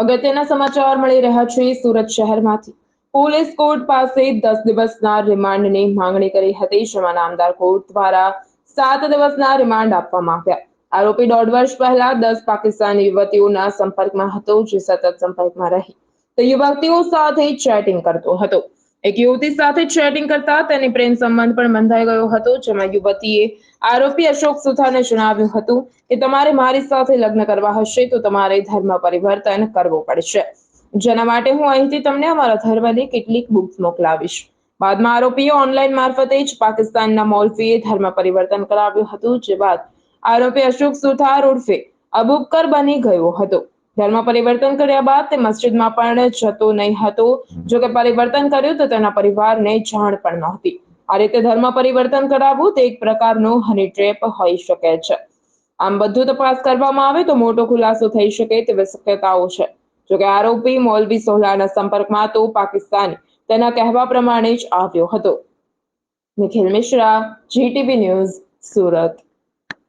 અગત્યના સમાચાર મળી રહ્યા છે સુરત શહેરમાંથી. પોલીસ કોર્ટ પાસે દસ દિવસના રિમાન્ડની માંગણી કરી હતી, જેમાં નામદાર કોર્ટ દ્વારા સાત દિવસના રિમાન્ડ આપવામાં આવ્યા. આરોપી દોઢ વર્ષ પહેલા દસ પાકિસ્તાની યુવતીઓના સંપર્કમાં હતો, જે સતત સંપર્કમાં રહી. તે યુવતીઓ સાથે ચેટિંગ કરતો હતો. એક યુવતી સાથે ચેટિંગ કરતા તેની પ્રેમ સંબંધ પણ બંધાઈ ગયો હતો, જેમાં યુવતીએ આરોપી અશોક સુથારને જણાવ્યું હતું કે, તમારે મારી સાથે લગ્ન કરવા હશે, તો તમારે ધર્મ પરિવર્તન કરવું પડશે. જેના માટે હું અહીંથી તમને અમારા ધર્મની કેટલીક બુક્સ મોકલાવીશ. બાદમાં આરોપીએ ઓનલાઈન મારફતે જ પાકિસ્તાનના મૌલવીએ ધર્મ પરિવર્તન કરાવ્યું હતું, જે બાદ આરોપી અશોક સુથાર ઉર્ફે અબુબકર બની ગયો હતો. ધર્મ પરિવર્તન કર્યા બાદ તે મસ્જિદમાં પણ જતો નહીં હતો. જો કે પરિવર્તન કર્યું તો તેના પરિવારને જાણ પણ નહોતી. આ રીતે ધર્મ પરિવર્તન કરાવવું તે એક પ્રકારનો હની ટ્રેપ હોઈ શકે છે. આમ બધું તપાસ કરવામાં આવે તો મોટો ખુલાસો થઈ શકે તેવી શક્યતાઓ છે. જોકે આરોપી મૌલવી સોહલાના સંપર્કમાં તો પાકિસ્તાન તેના કહેવા પ્રમાણે જ આવ્યો હતો. Nikhil Mishra, GTV news, Surat.